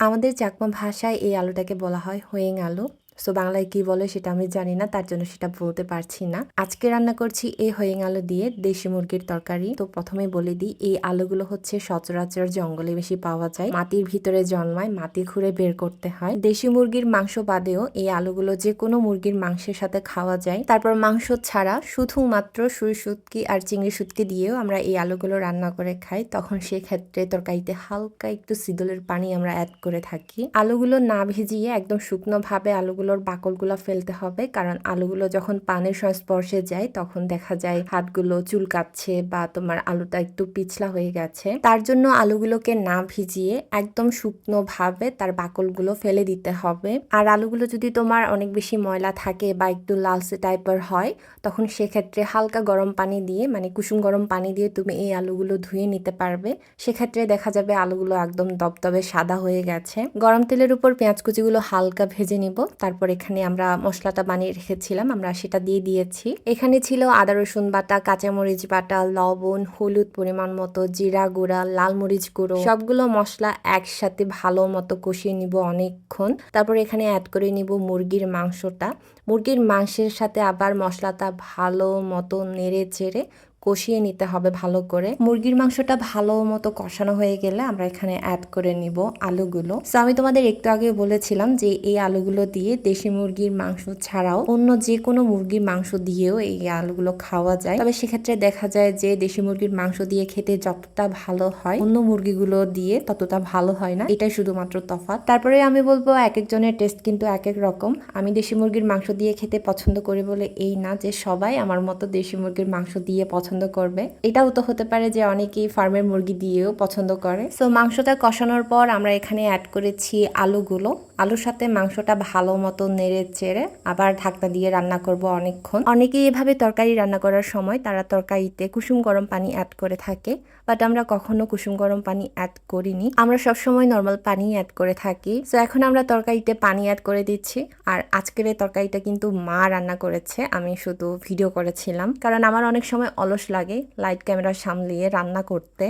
আমাদের চাকমা ভাষায় এই আলুটাকে বলা হয় হোয়েং আলু। সো বাংলায় কি বলে সেটা আমি জানি না, তার জন্য সেটা বলতে পারছি না। আজকে রান্না করছি এই হোয়েং আলু দিয়ে দেশি মুরগির তরকারি। তো প্রথমে বলে দিই, এই আলুগুলো হচ্ছে সচরাচর জঙ্গলে বেশি পাওয়া যায়। মাটির ভিতরে জন্মায়, মাটি খুঁড়ে বের করতে হয়। দেশি মুরগির মাংস বাদেও এই আলুগুলো যে কোনো মুরগির মাংসের সাথে খাওয়া যায়। তারপর মাংস ছাড়া শুধুমাত্র সুই সুতকি আর চিংড়ি সুতকি দিয়েও আমরা এই আলুগুলো রান্না করে খাই। তখন সেক্ষেত্রে তরকারিতে হালকা একটু সিদলের পানি আমরা অ্যাড করে থাকি। আলুগুলো না ভিজিয়ে একদম শুকনো ভাবে আলুগুলোর বাকলগুলো ফেলতে হবে। কারণ আলুগুলো যখন পানির সংস্পর্শে যায়, তখন দেখা যায় হাতগুলো চুলকাচ্ছে বা তোমার আলুটা একটু পিছলা হয়ে গেছে। তার জন্য আলুগুলোকে না ভিজিয়ে একদম শুকনো ভাবে তার বাকলগুলো ফেলে দিতে হবে। আর আলুগুলো যদি তোমার অনেক বেশি ময়লা থাকে বা একটু লালচে টাইপের হয়, তখন সেক্ষেত্রে হালকা গরম পানি দিয়ে মানে কুসুম গরম পানি দিয়ে তুমি এই আলুগুলো ধুয়ে নিতে পারবে। সেক্ষেত্রে দেখা যাবে আলুগুলো একদম দবদবে সাদা হয়ে গেছে। গরম তেলের উপর পেঁয়াজ কুচিগুলো হালকা ভেজে নিব। তারপর এখানে আমরা মশলাটা বানিয়ে রেখেছিলাম, আমরা সেটা দিয়ে দিয়েছি। এখানে ছিল আদা, রসুন বাটা, কাঁচামরিচ বাটা, লবণ, হলুদ পরিমাণ মতো, জিরা গুঁড়া, লাল মরিচ গুঁড়ো। সবগুলো মশলা একসাথে ভালো মতো কষিয়ে নিব অনেকক্ষণ। তারপর এখানে অ্যাড করে নিব মুরগির মাংসটা। মুরগির মাংসের সাথে আবার মশলাটা ভালো মতো নেড়ে চেড়ে কষিয়ে নিতে হবে ভালো করে। মুরগির মাংসটা ভালো মতো কষানো হয়ে গেলে আমরা এখানে অ্যাড করে নিব আলুগুলো। সো আমি তোমাদের একটু আগে বলেছিলাম যে এই আলুগুলো দিয়ে দেশি মুরগির মাংস ছাড়াও অন্য যে কোনো মুরগির মাংস দিয়েও এই আলুগুলো খাওয়া যায়। তবে সেক্ষেত্রে দেখা যায় যে দেশি মুরগির মাংস দিয়ে খেতে যতটা ভালো হয়, অন্য মুরগিগুলো দিয়ে ততটা ভালো হয় না। এটাই শুধুমাত্র তফাৎ। তারপরে আমি বলব এক একজনের টেস্ট কিন্তু এক এক রকম। আমি দেশি মুরগির মাংস দিয়ে খেতে পছন্দ করি বলে এই না যে সবাই আমার মতো দেশি মুরগির মাংস দিয়ে পছন্দ করবে। এটাও তো হতে পারে যে অনেকেই ফার্মের মুরগি দিয়েও পছন্দ করে। সো মাংসটা কষানোর পর আমরা এখানে অ্যাড করেছি আলুগুলো। আলুর সাথে মাংসটা ভালো মতো নেড়ে চেড়ে আবার ঢাকনা দিয়ে রান্না করব অনেকক্ষণ। অনেকেই এভাবে তরকারি রান্না করার সময় তারা তরকারিতে কুসুম গরম পানি অ্যাড করে থাকে বাট আমরা কখনো কুসুম গরম পানি অ্যাড করিনি। আমরা সবসময় নর্মাল পানি অ্যাড করে থাকি। সো এখন আমরা তরকারিতে পানি অ্যাড করে দিচ্ছি। আর আজকের এই তরকারিটা কিন্তু মা রান্না করেছে, আমি শুধু ভিডিও করেছিলাম। কারণ আমার অনেক সময় অলস লাগে লাইট ক্যামেরা সামলিয়ে রান্না করতে।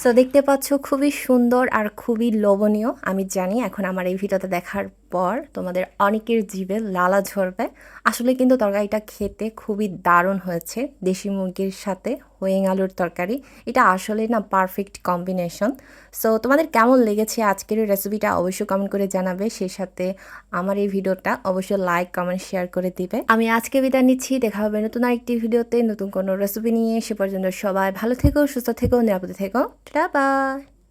সো দেখতে পাচ্ছ খুবই সুন্দর আর খুবই লোভনীয়। আমি জানি এখন আমার এই ভিডিওতে দেখার পর তোমাদের অনেকের জিভে লালা ঝরবে। আসলে কিন্তু তরকারিটা খেতে খুবই দারুণ হয়েছে দেশি মুরগির সাথে। হোয়েং আলুর তরকারি, এটা আসলে না পারফেক্ট কম্বিনেশন সো তোমাদের কেমন লেগেছে আজকের রেসিপিটা অবশ্যই কমেন্ট করে জানাবে। সেই সাথে আমার এই ভিডিওটা অবশ্যই লাইক কমেন্ট শেয়ার করে দিবে। আমি আজকে বিদায় নিচ্ছি। দেখা হবে নতুন আরেকটি ভিডিওতে নতুন কোনো রেসিপি নিয়ে। সে পর্যন্ত সবাই ভালো থেকো, সুস্থ থেকো, নিরাপদে থেকো। বাই